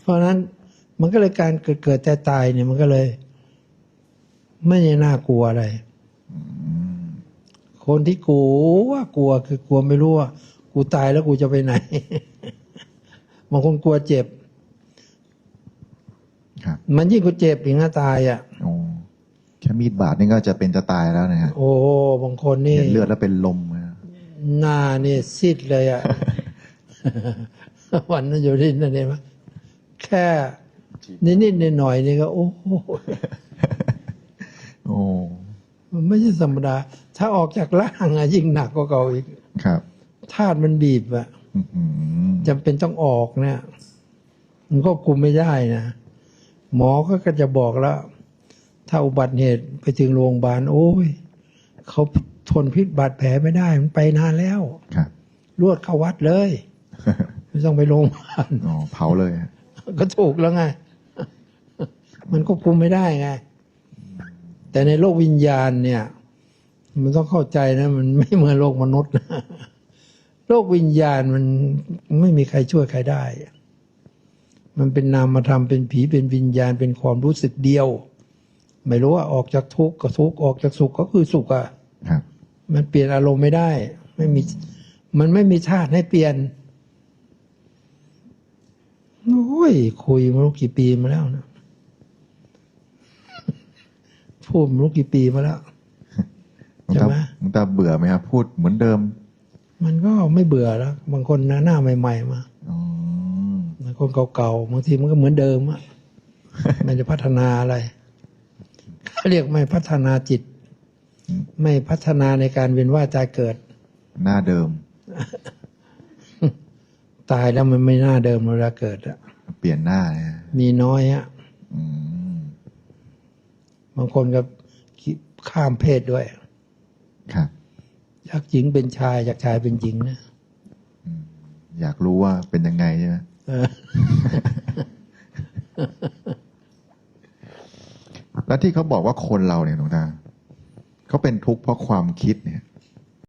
เพราะฉะนั้นมันก็เลยการเกิดเกิดแต่ตายเนี่ยมันก็เลย ไม่ได้น่ากลัวอะไร คนที่กลัวกลัวคือกลัวไม่รู้ว่า กูตายแล้วกูจะไปไหนบางคนกลัวเจ็บครับมันยิ่งกว่าเจ็บอีกนะตายอะโอ้แค่มีดบาดนี่ก็จะเป็นจะตายแล้วนะฮะ โอ้บางคนนี่เห็นเลือดแล้วเป็นลมนะหน้านี่ซีดเลยอะวันนั้นอยู่ที่นั่นเองมั้ย แค่นิดๆหน่อยๆนี่ก็ โอ้โหโอ้มันไม่ใช่ธรรมดา ถ้าออกจากร่างอะยิ่งหนักกว่าเก่าอีกครับธาตุมันบีบอะอืมจำเป็นต้องออกเนี่ย มันก็คุมไม่ได้นะหมอก็ก็จะบอกแล้ว ถ้าอุบัติเหตุไปถึงโรงพยาบาลโอ้ยเขาทนพิษบาดแผลไม่ได้ มันไปนานแล้วครับรวดเข้าวัดเลย ไม่ต้องไปโรงพยาบาลอ๋อเผาเลยฮะ ก็ถูกแล้วไง มันควบคุมไม่ได้ไง แต่ในโลกวิญญาณเนี่ย มันต้องเข้าใจนะ มันไม่เหมือนโลกมนุษย์นะโลกวิญญาณมันไม่มีใครช่วยใครได้ มันเป็นนามธรรมเป็นผีเป็นวิญญาณเป็นความรู้สึกเดียว ไม่รู้ว่าออกจากทุกข์ก็ทุกข์ออกจากสุขก็คือสุขอะครับมันเปลี่ยนอารมณ์ไม่ได้ ไม่มี มันไม่มีชาติให้เปลี่ยนโอ้ย คุยมารู้กี่ปีมาแล้วนะพูดมารู้กี่ปีมาแล้วหลวงใช่ตาไหมหลวงตาเบื่อไหมครับพูดเหมือนเดิม มันก็ไม่เบื่อแล้วบางคนหน้าใหม่ ๆ มาอ๋อบางคนเก่าๆบางทีมันก็เหมือนเดิมอะไม่ได้พัฒนาอะไรเขาเรียกไม่พัฒนาจิต ไม่พัฒนาในการเวียนว่ายตายเกิด หน้าเดิม ตายแล้วมันไม่น่าเดิมเวลาเกิดอะ เปลี่ยนหน้านะฮะมีน้อยอะอืมบางคนก็ข้ามเพศด้วย ครับจากหญิงเป็นชายจากชายเป็นหญิงนะอยากรู้ว่าเป็นยังไงใช่ไหมเออแล้วที่เขาบอกว่าคนเราเนี่ยหลวงตาเขาเป็นทุกข์เพราะความคิดเนี่ย